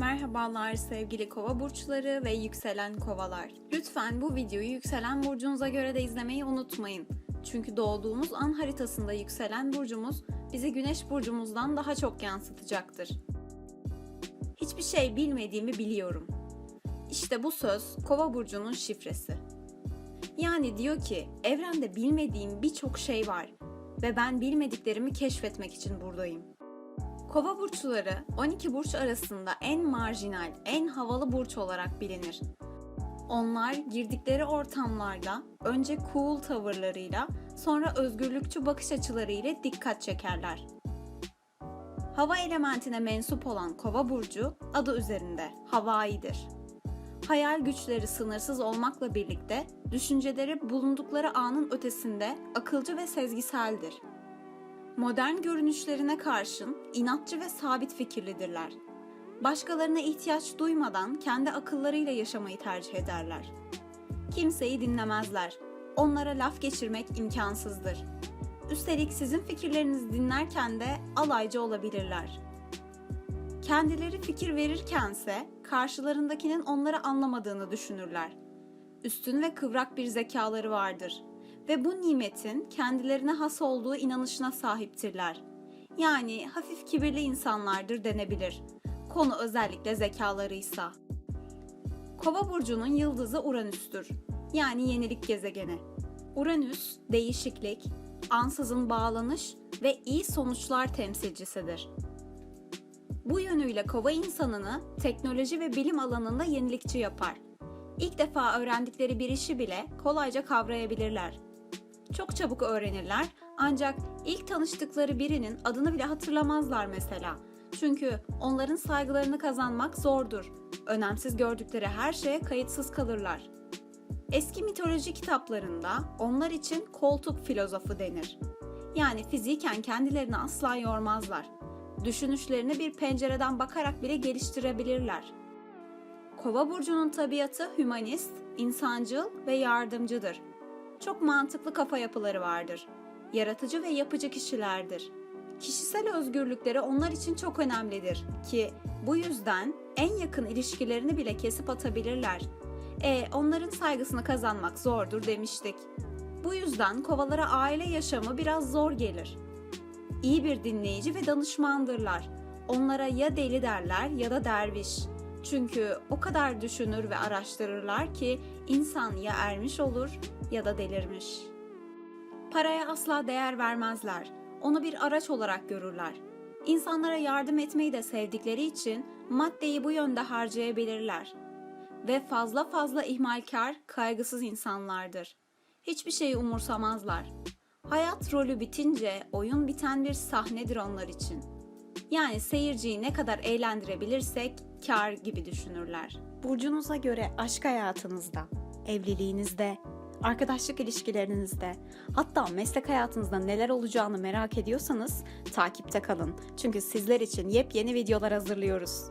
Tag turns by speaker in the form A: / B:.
A: Merhabalar sevgili kova burçları ve yükselen kovalar. Lütfen bu videoyu yükselen burcunuza göre de izlemeyi unutmayın. Çünkü doğduğumuz an haritasında yükselen burcumuz bizi güneş burcumuzdan daha çok yansıtacaktır. Hiçbir şey bilmediğimi biliyorum. İşte bu söz kova burcunun şifresi. Yani diyor ki evrende bilmediğim birçok şey var ve ben bilmediklerimi keşfetmek için buradayım. Kova burçları 12 burç arasında en marjinal, en havalı burç olarak bilinir. Onlar girdikleri ortamlarda önce cool tavırlarıyla, sonra özgürlükçü bakış açılarıyla dikkat çekerler. Hava elementine mensup olan Kova burcu adı üzerinde havaidir. Hayal güçleri sınırsız olmakla birlikte düşünceleri bulundukları anın ötesinde akılcı ve sezgiseldir. Modern görünüşlerine karşın inatçı ve sabit fikirlidirler. Başkalarına ihtiyaç duymadan kendi akıllarıyla yaşamayı tercih ederler. Kimseyi dinlemezler. Onlara laf geçirmek imkansızdır. Üstelik sizin fikirlerinizi dinlerken de alaycı olabilirler. Kendileri fikir verirkense karşılarındakinin onları anlamadığını düşünürler. Üstün ve kıvrak bir zekaları vardır ve bu nimetin kendilerine has olduğu inanışına sahiptirler. Yani hafif kibirli insanlardır denebilir. Konu özellikle zekalarıysa. Kova burcunun yıldızı Uranüs'tür. Yani yenilik gezegeni. Uranüs, değişiklik, ansızın bağlanış ve iyi sonuçlar temsilcisidir. Bu yönüyle kova insanını teknoloji ve bilim alanında yenilikçi yapar. İlk defa öğrendikleri bir işi bile kolayca kavrayabilirler. Çok çabuk öğrenirler ancak ilk tanıştıkları birinin adını bile hatırlamazlar mesela. Çünkü onların saygılarını kazanmak zordur. Önemsiz gördükleri her şeye kayıtsız kalırlar. Eski mitoloji kitaplarında onlar için koltuk filozofu denir. Yani fiziken kendilerini asla yormazlar. Düşünüşlerini bir pencereden bakarak bile geliştirebilirler. Kova burcunun tabiatı hümanist, insancıl ve yardımcıdır. Çok mantıklı kafa yapıları vardır. Yaratıcı ve yapıcı kişilerdir. Kişisel özgürlükleri onlar için çok önemlidir ki bu yüzden en yakın ilişkilerini bile kesip atabilirler. E onların saygısını kazanmak zordur demiştik. Bu yüzden kovalara aile yaşamı biraz zor gelir. İyi bir dinleyici ve danışmandırlar. Onlara ya deli derler ya da derviş. Çünkü o kadar düşünür ve araştırırlar ki insan ya ermiş olur ya da delirmiş. Paraya asla değer vermezler. Onu bir araç olarak görürler. İnsanlara yardım etmeyi de sevdikleri için maddeyi bu yönde harcayabilirler. Ve fazla fazla ihmalkar, kaygısız insanlardır. Hiçbir şeyi umursamazlar. Hayat rolü bitince oyun biten bir sahnedir onlar için. Yani seyirciyi ne kadar eğlendirebilirsek kar gibi düşünürler.
B: Burcunuza göre aşk hayatınızda, evliliğinizde, arkadaşlık ilişkilerinizde, hatta meslek hayatınızda neler olacağını merak ediyorsanız takipte kalın. Çünkü sizler için yepyeni videolar hazırlıyoruz.